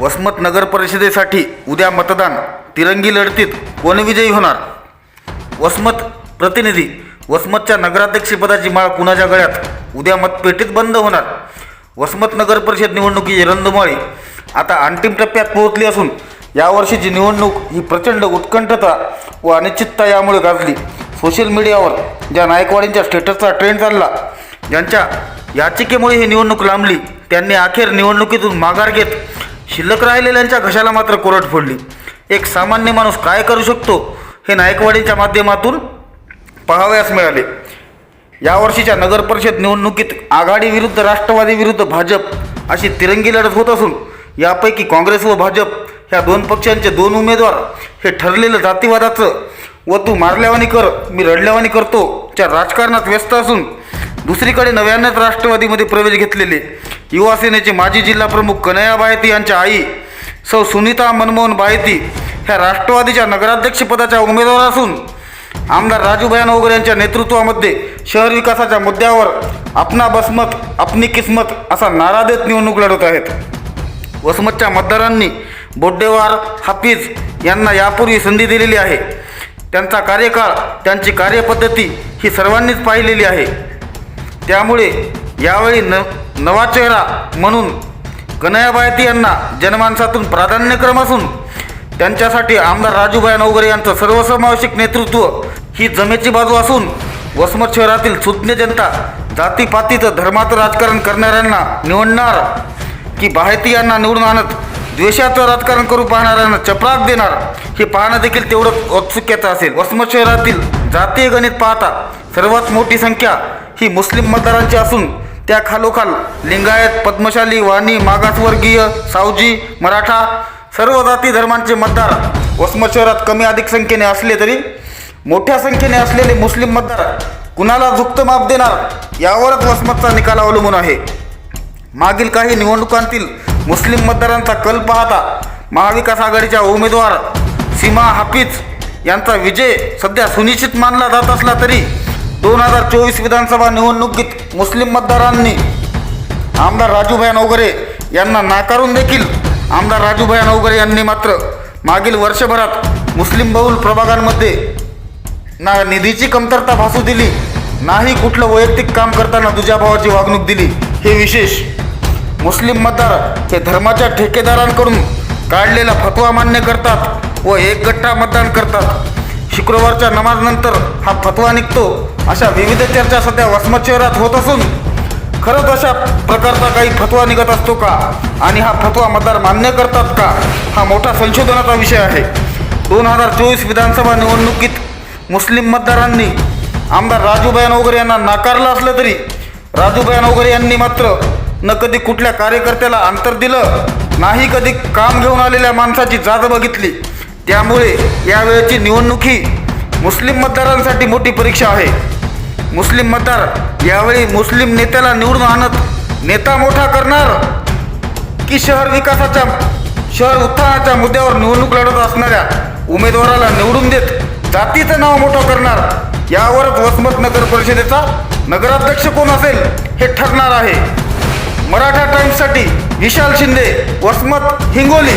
वसमत नगर परिषदेसाठी उद्या मतदान. तिरंगी लढतीत कोण विजयी होणार? वसमत प्रतिनिधी वसमतच्या नगराध्यक्षपदाची माळ कुणाच्या गळ्यात? उद्या मतपेटीत बंद होणार. वसमत नगर परिषद निवडणुकीची रंधुमाळी आता अंतिम टप्प्यात पोहोचली असून यावर्षीची निवडणूक ही प्रचंड उत्कंठता व अनिश्चितता यामुळे गाजली. सोशल मीडियावर ज्या नायकवाडींच्या स्टेटसचा ट्रेंड चालला ज्यांच्या याचिकेमुळे ही निवडणूक लांबली त्यांनी अखेर निवडणुकीतून माघार घेत शिल्लक राहिलेल्यांच्या घशाला मात्र कोरड फोडली. एक सामान्य माणूस काय करू शकतो हे नायकवाडींच्या माध्यमातून पाहावयास मिळाले. यावर्षीच्या नगर परिषद निवडणुकीत आघाडी विरुद्ध राष्ट्रवादी विरुद्ध भाजप अशी तिरंगी लढत होत असून यापैकी काँग्रेस व भाजप ह्या दोन पक्षांचे दोन उमेदवार हे ठरलेलं जातीवादाचं व तू मारल्यावानी कर मी रडल्यावानी करतो च्या राजकारणात व्यस्त असून दुसरीकडे नव्यानंच राष्ट्रवादीमध्ये प्रवेश घेतलेले युवासेनेचे माजी जिल्हा प्रमुख कन्हैया बायती यांच्या आई सौ सुनीता मनमोहन बायती ह्या राष्ट्रवादीच्या नगराध्यक्षपदाच्या उमेदवार असून आमदार राजूभाई नवगर यांच्या नेतृत्वामध्ये शहर विकासाच्या मुद्द्यावर अपना बसमत अपनी किस्मत असा नारा देत निवडणूक लढवत आहेत. वसमतच्या मतदारांनी बोड्डेवार हाफिज यांना यापूर्वी संधी दिलेली आहे. त्यांचा कार्यकाळ त्यांची कार्यपद्धती ही सर्वांनीच पाहिलेली आहे. त्यामुळे यावेळी न नवा चेहरा म्हणून कन्हैयाबायती यांना जनमानसातून प्राधान्यक्रम असून त्यांच्यासाठी आमदार राजूभाई नवगरे यांचं सर्वसमावेशक नेतृत्व ही जमेची बाजू असून वसमत शहरातील सुज्ञ जनता जातीपातीचं धर्माचं राजकारण करणाऱ्यांना निवडणार की बाहेती यांना निवडून आणत द्वेषाचं राजकारण करू पाहणाऱ्यांना चपराक देणार हे पाहणं देखील तेवढं औत्सुक्याचं असेल. वसमत शहरातील जातीय गणित पाहता सर्वात मोठी संख्या ही मुस्लिम मतदारांची असून त्या खालोखाल लिंगायत पद्मशाली वाणी मागासवर्गीय सावजी मराठा सर्व जाती धर्मांचे मतदार वसमत शहरात कमी अधिक संख्येने असले तरी मोठ्या संख्येने असलेले मुस्लिम मतदार कुणाला झुक्त माप देणार यावरच वसमतचा निकाल अवलंबून आहे. मागील काही निवडणुकांतील मुस्लिम मतदारांचा कल पाहता महाविकास आघाडीच्या उमेदवार सीमा हाफिज यांचा विजय सध्या सुनिश्चित मानला जात असला तरी दोन हजार चोवीस विधानसभा निवडणुकीत मुस्लिम मतदारांनी आमदार राजूभाई नवगरे यांना नाकारून देखील आमदार राजूभाई नवगरे यांनी मात्र मागील वर्षभरात मुस्लिम बहुल प्रभागांमध्ये ना निधीची कमतरता भासू दिली नाही कुठलं वैयक्तिक काम करताना दुजाभावाची वागणूक दिली. हे विशेष मुस्लिम मतदार हे धर्माच्या ठेकेदारांकडून काढलेला फतवा मान्य करतात व एक गट्टा मतदान करतात. शुक्रवारच्या नमाजनंतर हा फतवा निघतो. अशा विविध चर्चा सध्या वसमत शहरात होत असून खरंच अशा प्रकारचा काही फतवा निघत असतो का? आणि हा फतवा मतदार मान्य करतात का? हा मोठा संशोधनाचा विषय आहे. दोन हजार चोवीस विधानसभा निवडणुकीत मुस्लिम मतदारांनी आमदार राजूभाई नवगरे यांना नाकारलं असलं तरी राजूभाई नवगरे यांनी मात्र न कधी कुठल्या कार्यकर्त्याला अंतर दिलं नाही कधी काम घेऊन आलेल्या माणसाची जात बघितली. त्यामुळे यावेळची निवडणूक ही मुस्लिम मतदारांसाठी मोठी परीक्षा आहे. मुस्लिम मतदार यावेळी मुस्लिम नेत्याला निवडून आणत नेता मोठा करणार? की शहर विकासाच्या शहर उत्थानाच्या मुद्द्यावर निवडणूक लढत असणाऱ्या उमेदवाराला निवडून देत जातीचं नाव मोठं करणार? यावरच वसमत नगर परिषदेचा नगराध्यक्ष कोण असेल हे ठरणार आहे. मराठा टाइम्ससाठी विशाल शिंदे वसमत हिंगोली.